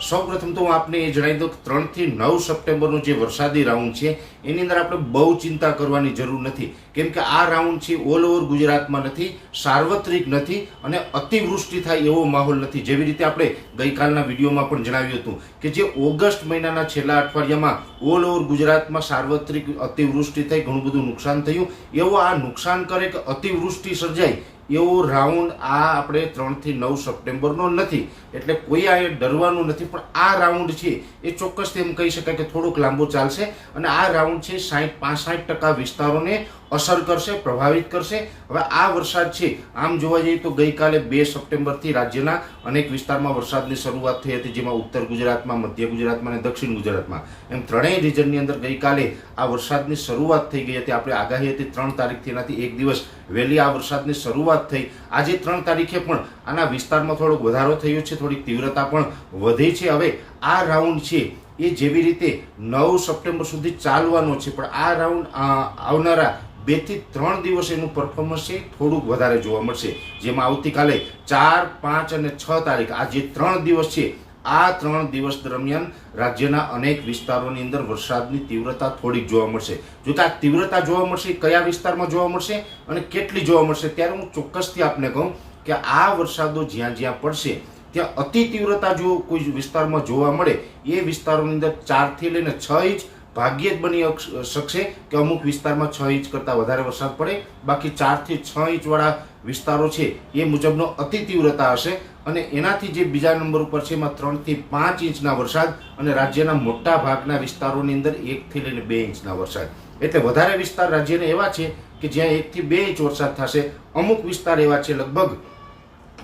સૌ પ્રથમ તો હું આપને એ જણાવી દઉં કે ત્રણથી નવ સપ્ટેમ્બરનો જે વરસાદી રાઉન્ડ છે, એની અંદર આપણે બહુ ચિંતા કરવાની જરૂર નથી. કેમ કે આ રાઉન્ડ છે ઓલ ઓવર ગુજરાતમાં નથી, સાર્વત્રિક નથી અને અતિવૃષ્ટિ થાય એવો માહોલ નથી. જેવી રીતે આપણે ગઈકાલના વિડીયોમાં પણ જણાવ્યું હતું કે જે ઓગસ્ટ મહિનાના છેલ્લા અઠવાડિયામાં ઓલ ઓવર ગુજરાતમાં સાર્વત્રિક અતિવૃષ્ટિ થઈ, ઘણું બધું નુકસાન થયું. એવો આ નુકસાન કરે કે અતિવૃષ્ટિ સર્જાય એવો રાઉન્ડ આ આપણે ત્રણથી નવ સપ્ટેમ્બરનો નથી. એટલે કોઈ આ ડરવાનું નથી, પણ આ રાઉન્ડ છે એ ચોક્કસ એમ કહી શકાય કે થોડુંક લાંબુ ચાલશે અને આ રાઉન્ડ છે સાઠ પાંસઠ ટકા વિસ્તારોને અસર કરશે, પ્રભાવિત કરશે. હવે આ વરસાદ છે, આમ જોવા જઈએ તો ગઈકાલે બે સપ્ટેમ્બરથી રાજ્યના અનેક વિસ્તારમાં વરસાદની શરૂઆત થઈ હતી, જેમાં ઉત્તર ગુજરાતમાં, મધ્ય ગુજરાતમાં અને દક્ષિણ ગુજરાતમાં. એમ ત્રણેય રિજનની અંદર ગઈકાલે આ વરસાદની શરૂઆત થઈ ગઈ હતી. આપણે આગાહી હતી ત્રણ તારીખથી એનાથી એક દિવસ વહેલી આ વરસાદની શરૂઆત થઈ. આજે ત્રણ તારીખે પણ આના વિસ્તારમાં થોડોક વધારો થયો છે, થોડીક તીવ્રતા પણ વધી છે. હવે આ રાઉન્ડ છે એ જેવી રીતે નવ સપ્ટેમ્બર સુધી ચાલવાનો છે, પણ આ રાઉન્ડ આવનારા બેથી ત્રણ દિવસ એનું પરફોર્મન્સ છે થોડુંક વધારે જોવા મળશે. જેમાં આવતીકાલે ચાર, પાંચ અને છ તારીખ આ જે ત્રણ દિવસ છે આ ત્રણ દિવસ દરમિયાન રાજ્યના અનેક વિસ્તારોની અંદર વરસાદની તીવ્રતા થોડીક જોવા મળશે. જો આ તીવ્રતા જોવા મળશે, કયા વિસ્તારમાં જોવા મળશે અને કેટલી જોવા મળશે, ત્યારે હું ચોક્કસથી આપને કહું કે આ વરસાદો જ્યાં જ્યાં પડશે, ત્યાં અતિ તીવ્રતા જો કોઈ વિસ્તારમાં જોવા મળે, એ વિસ્તારોની અંદર ચારથી લઈને છ ઇંચ ભાગ્યે જ બની શકશે કે અમુક વિસ્તારમાં છ ઇંચ કરતાં વધારે વરસાદ પડે, બાકી ચારથી છ ઇંચવાળા વિસ્તારો છે એ મુજબનો અતિ તીવ્રતા હશે અને એનાથી જે બીજા નંબર ઉપર છે એમાં ત્રણથી પાંચ ઇંચના વરસાદ અને રાજ્યના મોટા ભાગના વિસ્તારોની અંદર એકથી લઈને બે ઇંચના વરસાદ. એટલે વધારે વિસ્તાર રાજ્યના એવા છે કે જ્યાં એકથી બે ઇંચ વરસાદ થશે. અમુક વિસ્તાર એવા છે લગભગ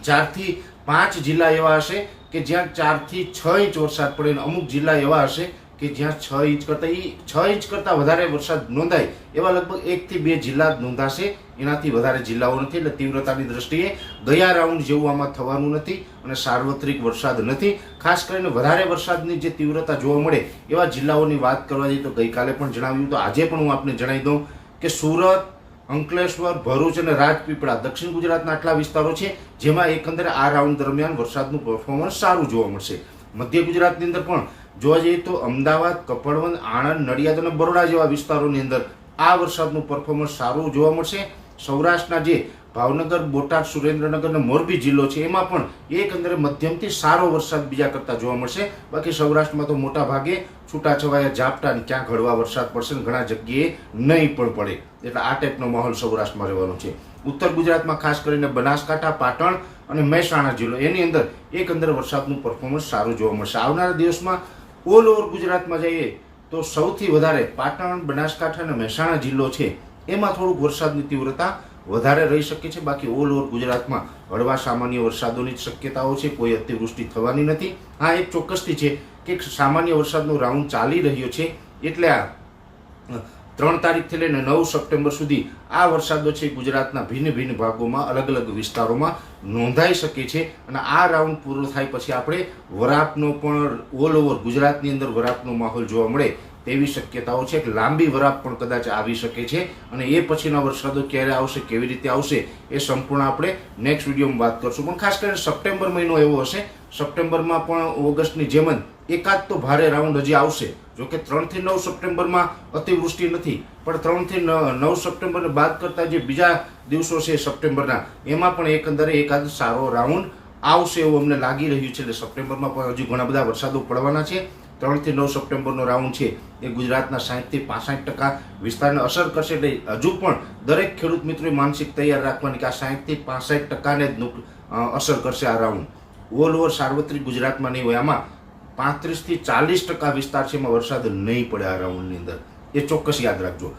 ચારથી પાંચ જિલ્લા એવા હશે કે જ્યાં ચારથી છ ઇંચ વરસાદ પડે અને અમુક જિલ્લા એવા હશે કે જ્યાં છ ઇંચ કરતાં એ છ ઇંચ કરતાં વધારે વરસાદ નોંધાય, એવા લગભગ એકથી બે જિલ્લા નોંધાશે. એનાથી વધારે જિલ્લાઓ નથી, એટલે તીવ્રતાની દ્રષ્ટિએ ગયા રાઉન્ડ જેવું આમાં થવાનું નથી અને સાર્વત્રિક વરસાદ નથી. ખાસ કરીને વધારે વરસાદની જે તીવ્રતા જોવા મળે, એવા જિલ્લાઓની વાત કરવા જઈએ તો ગઈકાલે પણ જણાવ્યું તો આજે પણ હું આપને જણાવી દઉં કે સુરત, અંકલેશ્વર, ભરૂચ અને રાજપીપળા દક્ષિણ ગુજરાતના આટલા વિસ્તારો છે, જેમાં એકંદરે આ રાઉન્ડ દરમિયાન વરસાદનું પરફોર્મન્સ સારું જોવા મળશે. મધ્ય ગુજરાતની અંદર પણ જોવા જઈએ તો અમદાવાદ કપડવંત આણંદ, નડિયાદ અને બરોડા જેવા વિસ્તારોની અંદર આ વરસાદનું પરફોર્મન્સ સારું જોવા મળશે. સૌરાષ્ટ્રના જે ભાવનગર, બોટાદ, સુરેન્દ્રનગર અને મોરબી જિલ્લો છે, એમાં પણ એકંદરે મધ્યમથી સારો વરસાદ બીજા કરતાં જોવા મળશે. બાકી સૌરાષ્ટ્રમાં તો મોટા ભાગે છૂટાછવાયા ઝાપટા અને ક્યાંક હળવા વરસાદ પડશે ને ઘણા જગ્યાએ નહીં પણ પડે. એટલે આ ટાઈપનો માહોલ સૌરાષ્ટ્રમાં રહેવાનો છે. ઉત્તર ગુજરાતમાં ખાસ કરીને બનાસકાંઠા, પાટણ અને મહેસાણા જિલ્લો, એની અંદર એકંદરે વરસાદનું પરફોર્મન્સ સારું જોવા મળશે. આવનારા દિવસમાં ઓલ ઓવર ગુજરાતમાં જઈએ તો સૌથી વધારે પાટણ, બનાસકાંઠા અને મહેસાણા જિલ્લો છે, એમાં થોડુંક વરસાદની તીવ્રતા વધારે રહી શકે છે. બાકી ઓલ ઓવર ગુજરાતમાં હળવા સામાન્ય વરસાદોની જ શક્યતાઓ છે. કોઈ અતિવૃષ્ટિ થવાની નથી. હા, એક ચોક્કસથી છે કે સામાન્ય વરસાદનો રાઉન્ડ ચાલી રહ્યો છે. એટલે આ ત્રણ તારીખથી લઈને નવ સપ્ટેમ્બર સુધી આ વરસાદો છે ગુજરાતના ભિન્ન ભિન્ન ભાગોમાં, અલગ અલગ વિસ્તારોમાં નોંધાઈ શકે છે અને આ રાઉન્ડ પૂરો થાય પછી આપણે વરાપનો પણ, ઓલ ઓવર ગુજરાતની અંદર વરાપનો માહોલ જોવા મળે તેવી શક્યતાઓ છે. કે લાંબી વરાપ પણ કદાચ આવી શકે છે અને એ પછીના વરસાદો ક્યારે આવશે, કેવી રીતે આવશે એ સંપૂર્ણ આપણે નેક્સ્ટ વિડીયોમાં વાત કરશું. પણ ખાસ કરીને સપ્ટેમ્બર મહિનો એવો હશે. સપ્ટેમ્બરમાં પણ ઓગસ્ટની જેમ જ એકાદ તો ભારે રાઉન્ડ હજી આવશે. જો કે ત્રણથી નવ સપ્ટેમ્બરમાં અતિવૃષ્ટિ નથી, પણ ત્રણથી નવ સપ્ટેમ્બરને બાદ કરતાં જે બીજા દિવસો છે સપ્ટેમ્બરના, એમાં પણ એકંદરે એકાદ સારો રાઉન્ડ આવશે એવું અમને લાગી રહ્યું છે. એટલે સપ્ટેમ્બરમાં પણ હજુ ઘણા બધા વરસાદો પડવાના છે. ત્રણથી નવ સપ્ટેમ્બરનો રાઉન્ડ છે, એ ગુજરાતના સાહીઠથી પાસઠ ટકા વિસ્તારને અસર કરશે. એટલે હજુ પણ દરેક ખેડૂત મિત્રોએ માનસિક તૈયાર રાખવાની કે આ સાહીઠથી પાસઠ ટકાને જ અસર કરશે આ રાઉન્ડ. ઓલ ઓવર સાર્વત્રિક ગુજરાતમાં નહીં હોય, આમાં પાંત્રીસથી ચાલીસ ટકા વિસ્તાર છે એમાં વરસાદ નહીં પડે આ રાઉન્ડની અંદર. એ ચોક્કસ યાદ રાખજો.